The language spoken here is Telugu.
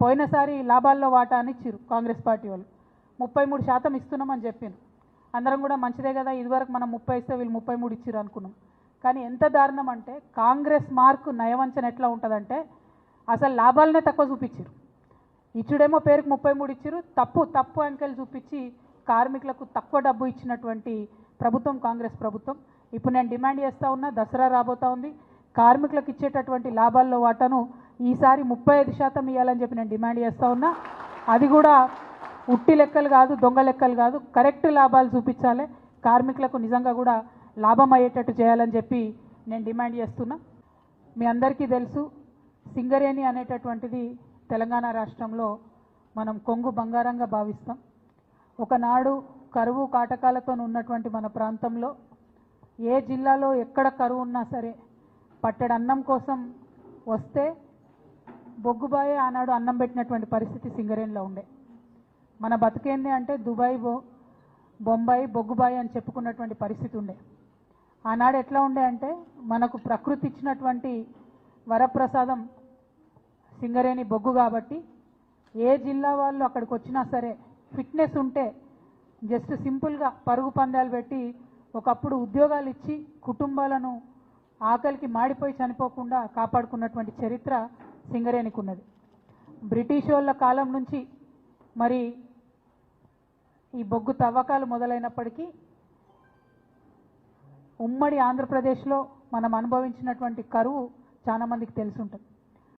పోయినసారి లాభాల్లో వాటా అని ఇచ్చిర్రు కాంగ్రెస్ పార్టీ వాళ్ళు. ముప్పై మూడు శాతం ఇస్తున్నామని చెప్పిండ్రు అందరం కూడా మంచిదే కదా ఇదివరకు మనం ముప్పై ఇస్తే వీళ్ళు ముప్పై మూడు ఇచ్చారు అనుకున్నాం. కానీ ఎంత దారుణం అంటే కాంగ్రెస్ మార్కు నయవంచన ఎట్లా ఉంటుందంటే అసలు లాభాలనే తక్కువ చూపించారు ఇచ్చుడేమో పేరుకు ముప్పై మూడు ఇచ్చారు తప్పు తప్పు అంకెలు చూపించి కార్మికులకు తక్కువ డబ్బు ఇచ్చినటువంటి ప్రభుత్వం కాంగ్రెస్ ప్రభుత్వం. ఇప్పుడు నేను డిమాండ్ చేస్తూ ఉన్నా దసరా రాబోతా ఉంది. కార్మికులకు ఇచ్చేటటువంటి లాభాల్లో వాటాను ఈసారి ముప్పై ఐదు శాతం ఇవ్వాలని చెప్పి నేను డిమాండ్ చేస్తూ ఉన్నా. అది కూడా ఉట్టి లెక్కలు కాదు దొంగ లెక్కలు కాదు. కరెక్ట్ లాభాలు చూపించాలి. కార్మికులకు నిజంగా కూడా లాభం అయ్యేటట్టు చేయాలని చెప్పి నేను డిమాండ్ చేస్తున్నా. మీ అందరికీ తెలుసు సింగరేణి అనేటటువంటిది తెలంగాణ రాష్ట్రంలో మనం కొంగు బంగారంగా భావిస్తాం. ఒకనాడు కరువు కాటకాలతో ఉన్నటువంటి మన ప్రాంతంలో ఏ జిల్లాలో ఎక్కడ కరువు ఉన్నా సరే పట్టెడన్నం కోసం వస్తే బొగ్గుబాయే ఆనాడు అన్నం పెట్టినటువంటి పరిస్థితి సింగరేణిలో ఉండే. మన బతికేంది అంటే దుబాయ్ బొ బొంబాయి బొగ్గుబాయి అని చెప్పుకున్నటువంటి పరిస్థితి ఉండే. ఆనాడు ఎట్లా ఉండే అంటే మనకు ప్రకృతి ఇచ్చినటువంటి వరప్రసాదం సింగరేణి బొగ్గు కాబట్టి ఏ జిల్లా వాళ్ళు అక్కడికి వచ్చినా సరే ఫిట్నెస్ ఉంటే జస్ట్ సింపుల్గా పరుగు పందాలు పెట్టి ఒకప్పుడు ఉద్యోగాలు ఇచ్చి కుటుంబాలను ఆకలికి మాడిపోయి చనిపోకుండా కాపాడుకున్నటువంటి చరిత్ర సింగరేణికి ఉన్నది బ్రిటిష్ వాళ్ళ కాలం నుంచి మరి ఈ బొగ్గు తవ్వకాలు మొదలైనప్పటికీ ఉమ్మడి ఆంధ్రప్రదేశ్లో మనం అనుభవించినటువంటి కరువు చాలా మందికి తెలిసి ఉంటుంది.